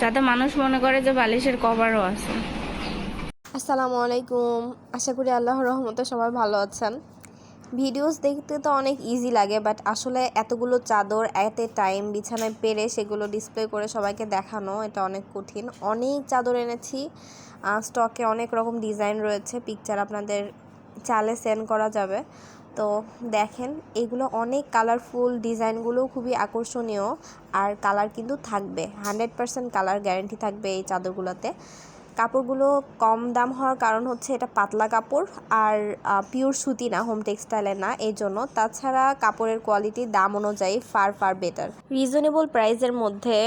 যাতে মানুষ মনে করে যে বালিশের কভারও আছে। আসসালামু আলাইকুম। আশা করি রহমতে সবাই ভালো আছেন। ভিডিওস দেখতে তো অনেক ইজি লাগে বাট আসলে এতগুলো চাদর এতে টাইম বিছানায় পেরে সেগুলো ডিসপ্লে করে সবাইকে দেখানো, এটা অনেক কঠিন। অনেক চাদর এনেছি স্টকে অনেক রকম ডিজাইন রয়েছে পিকচার আপনাদের চালে সেন্ড করা যাবে। তো দেখেন, এগুলো অনেক কালারফুল ডিজাইনগুলো খুবই আকর্ষণীয় আর কালার কিন্তু থাকবে হান্ড্রেড পারসেন্ট কালার গ্যারেন্টি থাকবে এই চাদরগুলোতে। কাপড়গুলো কম দাম হওয়ার কারণ হচ্ছে এটা পাতলা কাপড় আর পিওর সুতি না হোম টেক্সটাইলের না, এই জন্য। তাছাড়া কাপড়ের কোয়ালিটি দাম অনুযায়ী ফার ফার বেটার রিজনেবল প্রাইসের মধ্যে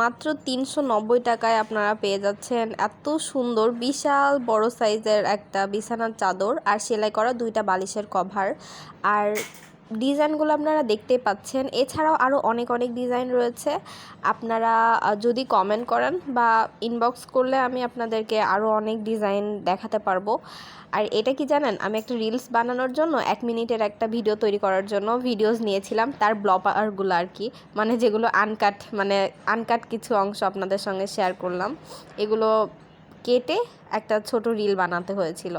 মাত্র তিনশো নব্বই টাকায় আপনারা পেয়ে যাচ্ছেন এত সুন্দর, বিশাল বড় সাইজের একটা বিছানার চাদর আর সেলাই করা দুইটা বালিশের কভার আর ডিজাইনগুলো আপনারা দেখতেই পাচ্ছেন। এছাড়াও আরও অনেক অনেক ডিজাইন রয়েছে। আপনারা যদি কমেন্ট করেন বা ইনবক্স করলে আমি আপনাদেরকে আরও অনেক ডিজাইন দেখাতে পারব। আর এটা কি জানেন? আমি একটা রিলস বানানোর জন্য এক মিনিটের একটা ভিডিও তৈরি করার জন্য ভিডিওস নিয়েছিলাম, তার ব্লপারগুলো আর কি। মানে যেগুলো আনকাট মানে আনকাট কিছু অংশ আপনাদের সঙ্গে শেয়ার করলাম। এগুলো কেটে একটা ছোট রিল বানাতে হয়েছিল।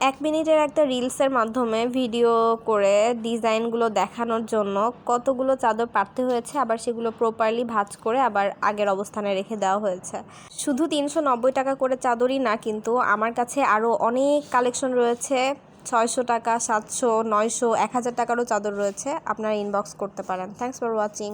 এক মিনিটের একটা রিলসের মাধ্যমে ভিডিও করে ডিজাইনগুলো দেখানোর জন্য কতগুলো চাদর পাড়তে হয়েছে, আবার সেগুলো প্রপারলি ভাজ করে আবার আগের অবস্থানে রেখে দেওয়া হয়েছে। শুধু তিনশো নব্বই টাকা করে চাদরই না, কিন্তু আমার কাছে আরও অনেক কালেকশন রয়েছে। ছয়শো টাকা, সাতশো, নয়শো, এক হাজার টাকারও চাদর রয়েছে। আপনারা ইনবক্স করতে পারেন। Thanks for watching